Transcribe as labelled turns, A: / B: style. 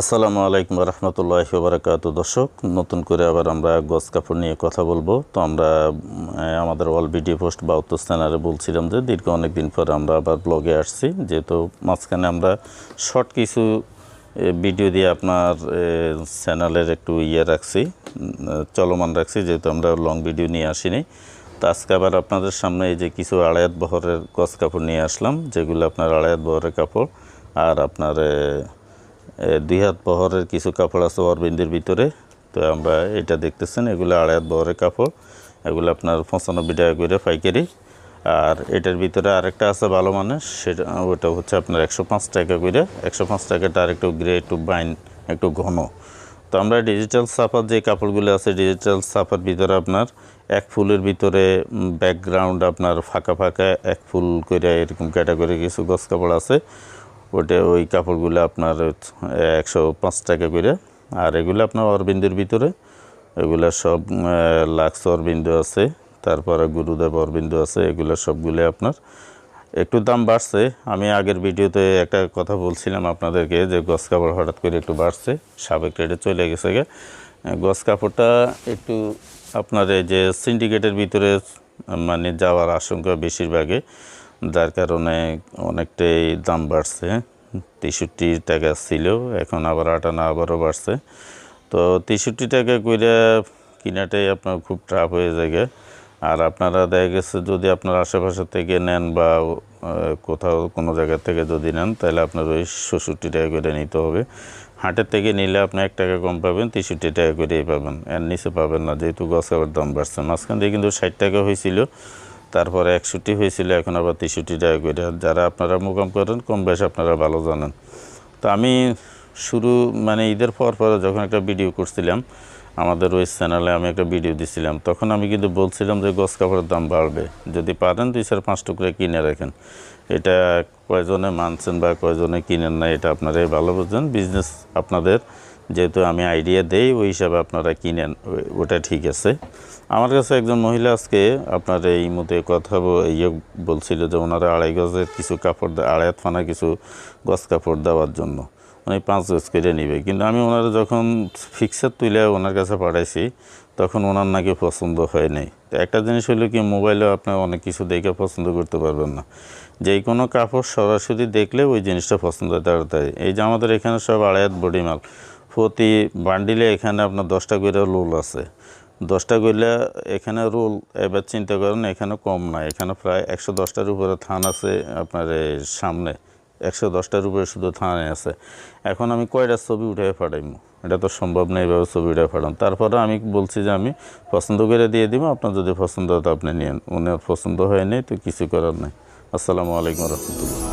A: আসসালামু আলাইকুম রহমতুল্লাহ বারাকাতু দর্শক, নতুন করে আবার আমরা গজ কাপড় নিয়ে কথা বলব। তো আমরা আমাদের অল ভিডিও পোস্ট বা উত্তর চ্যানেলে বলছিলাম যে দীর্ঘ অনেক দিন পর আমরা আবার ব্লগে আসছি। যেহেতু মাঝখানে আমরা শর্ট কিছু ভিডিও দিয়ে আপনার চ্যানেলের একটু ইয়ে রাখছি চলমান রাখছি, যেহেতু আমরা লং ভিডিও নিয়ে আসিনি। তো আজকে আবার আপনাদের সামনে এই যে কিছু আড়ায়াত বহরের গজ কাপড় নিয়ে আসলাম, যেগুলো আপনার আড়ায়াত বহরের কাপড় আর আপনার দুই হাত বহরের কিছু কাপড় আছে অরবিন্দের ভিতরে। তো আমরা এটা দেখতেছেন, এগুলো আড়াই হাত বহরের কাপড়। এগুলো আপনার পঁচানব্বই টাকা করে পাইকারি। আর এটার ভিতরে আরেকটা আছে ভালো মানের, সেটা, ওটা হচ্ছে আপনার একশো পাঁচ টাকা করে। একশো পাঁচ টাকাটা আর একটু গ্রে, একটু বাইন, একটু ঘন। তো আমরা ডিজিটাল সাফার যে কাপড়গুলো আছে, ডিজিটাল সাফার ভিতরে আপনার এক ফুলের ভিতরে ব্যাকগ্রাউন্ড আপনার ফাঁকা ফাঁকা এক ফুল করে এরকম ক্যাটাগরি কিছু গছ কাপড় আছে। ওটা ওই কাপড়গুলো আপনার একশো পাঁচ টাকা করে। আর এগুলো আপনার অরবিন্দের ভিতরে। এগুলো সব লাক্স অরবিন্দ আছে, তারপরে গুরুদেব অরবিন্দ আছে, এগুলো সবগুলো আপনার। একটু দাম বাড়ছে। আমি আগের ভিডিওতে একটা কথা বলছিলাম আপনাদেরকে যে গস কাপড় হঠাৎ করে একটু বাড়ছে, সাবেক রেটে চলে গেছে গে। গস কাপড়টা একটু আপনার এই যে সিন্ডিকেটের ভিতরে মানে যাওয়ার আশঙ্কা বেশিরভাগে। যার কারণে অনেকটাই দাম বাড়ছে। তেষট্টি টাকা ছিল, এখন আবার আটানা আবারও বাড়ছে। তো তেষট্টি টাকা করে কিনাটাই আপনার খুব ট্রাপ হয়ে যায় আর আপনারা দেখা গেছে যদি আপনার আশেপাশে থেকে নেন বা কোথাও কোনো জায়গা থেকে যদি নেন, তাহলে আপনার ওই ষষট্টি টাকা করে নিতে হবে। হাটের থেকে নিলে আপনি এক টাকা কম পাবেন, তেষট্টি টাকা করেই পাবেন। এর নিচে পাবেন না, যেহেতু গছাবার দাম বাড়ছে। মাঝখান দিয়ে কিন্তু ষাট টাকা হয়েছিল তারপরে একষট্টি হয়েছিল, এখন আবার তেষট্টি টাকা করে। যারা আপনারা মোকাম করেন, কম বেশ আপনারা ভালো জানেন। তো আমি শুরু মানে ঈদের পর পর যখন একটা ভিডিও করছিলাম, আমাদের ওই চ্যানেলে আমি একটা ভিডিও দিছিলাম, তখন আমি কিন্তু বলছিলাম যে গছ কাপড়ের দাম বাড়বে। যদি পারেন দুই চার পাঁচ টুকরা কিনে রাখেন। এটা কয়জনে মানছেন বা কয়জনে কিনেন না, এটা আপনারাই ভালো বুঝছেন বিজনেস আপনাদের যেহেতু আমি আইডিয়া দেই, ওই হিসাবে আপনারা কিনেন, ওটা ঠিক আছে। আমার কাছে একজন মহিলা আজকে আপনার এই মধ্যে কথা ইয়ে বলছিল যে ওনারা আড়াই গজের কিছু কাপড় আড়াই ফানা কিছু গজ কাপড় দেওয়ার জন্য। উনি পাঁচ গজ করে নিবে। কিন্তু আমি ওনারা যখন ফিক্সার তুলে ওনার কাছে পাঠাইছি, তখন ওনার নাকি পছন্দ হয় নাই। তো একটা জিনিস হলো কি, মোবাইলে আপনার অনেক কিছু দেখে পছন্দ করতে পারবেন না। যেই কোনো কাপড় সরাসরি দেখলে ওই জিনিসটা পছন্দ হয় তাড়াতাড়ি এই যে আমাদের এখানে সব আড়াই হাত বডি মাল। প্রতি বান্ডিলে এখানে আপনার দশটা করে রোল আছে। দশটা গইলে এখানে রোল, এবার চিন্তা করেন এখানে কম না। এখানে প্রায় একশো দশটার উপরে থান আছে আপনার সামনে। একশো দশটার উপরে শুধু থানে আছে। এখন আমি কয়টা ছবি উঠে পাঠাইমু? এটা তো সম্ভব না এইভাবে ছবি উঠে পাঠান। তারপরে আমি বলছি যে আমি পছন্দ করে দিয়ে দিব, আপনার যদি পছন্দ হয় তো আপনি নিন উনি পছন্দ হয়নি তো কিছু করার নেই। আসসালামু আলাইকুম রহমতুল্লাহ।